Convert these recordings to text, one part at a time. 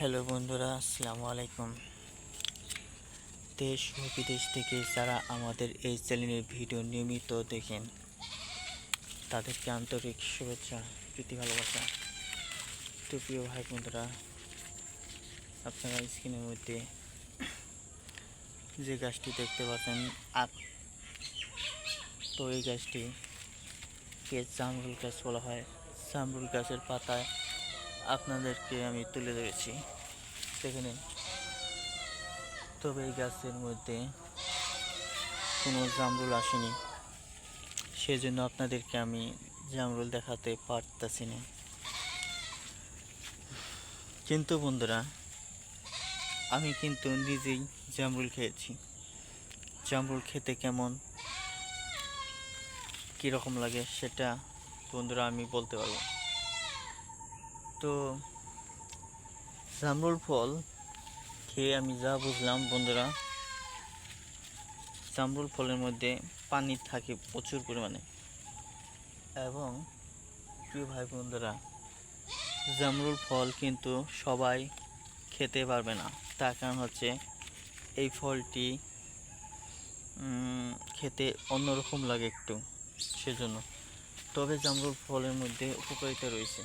Hello বন্ধুরা, আসসালামু আলাইকুম। দেশ ও বিদেশ থেকে যারা আমাদের এই চ্যানেলের ভিডিও নিয়মিত দেখেন, তাদেরকে আন্তরিক শুভেচ্ছা, প্রীতি, ভালোবাসা। তো প্রিয় ভাই বন্ধুরা, আপনারা স্ক্রিনের মধ্যে যে গাছটি দেখতে পাচ্ছেন, আপ তো এই গাছটি কে জামরুল গাছ বলা হয়। জামরুল গাছের পাতায় আপনাদেরকে আমি তুলে ধরেছি। সেখানে তবে এই গাছের মধ্যে কোনো জামরুল আসেনি। সেজন্য আপনাদেরকে আমি জামরুল দেখাতে পারতেছি না। কিন্তু বন্ধুরা, আমি কিন্তু নিজেই জামরুল খেয়েছি। জামরুল খেতে কেমন কীরকম লাগে সেটা বন্ধুরা আমি বলতে পারব তো জামরুল ফল খেয়ে আমি যা বুঝলাম, বন্ধুরা, জামরুল ফলের মধ্যে পানি থাকে প্রচুর পরিমাণে। এবং প্রিয় ভাই বন্ধুরা, জামরুল ফল কিন্তু সবাই খেতে পারবে না। তার কারণ হচ্ছে এই ফলটি খেতে অন্যরকম লাগে একটু, সেজন্য। তবে জামরুল ফলের মধ্যে উপকারিতা রয়েছে।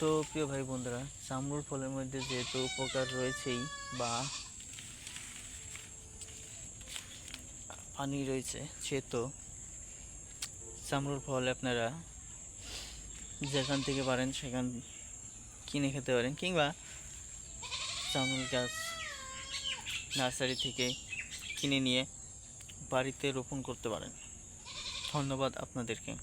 তো প্রিয় ভাই বন্ধুরা জামরুল ফলের মধ্যে যেহেতু উপকার রয়েছেই বা পানি রয়েছে, সেহেতু জামরুল ফল আপনারা যেখান থেকে পারেন সেখান কিনে খেতে পারেন কিংবা জামরুল গাছ নার্সারি থেকে কিনে নিয়ে বাড়িতে রোপণ করতে পারেন। ধন্যবাদ আপনাদেরকে।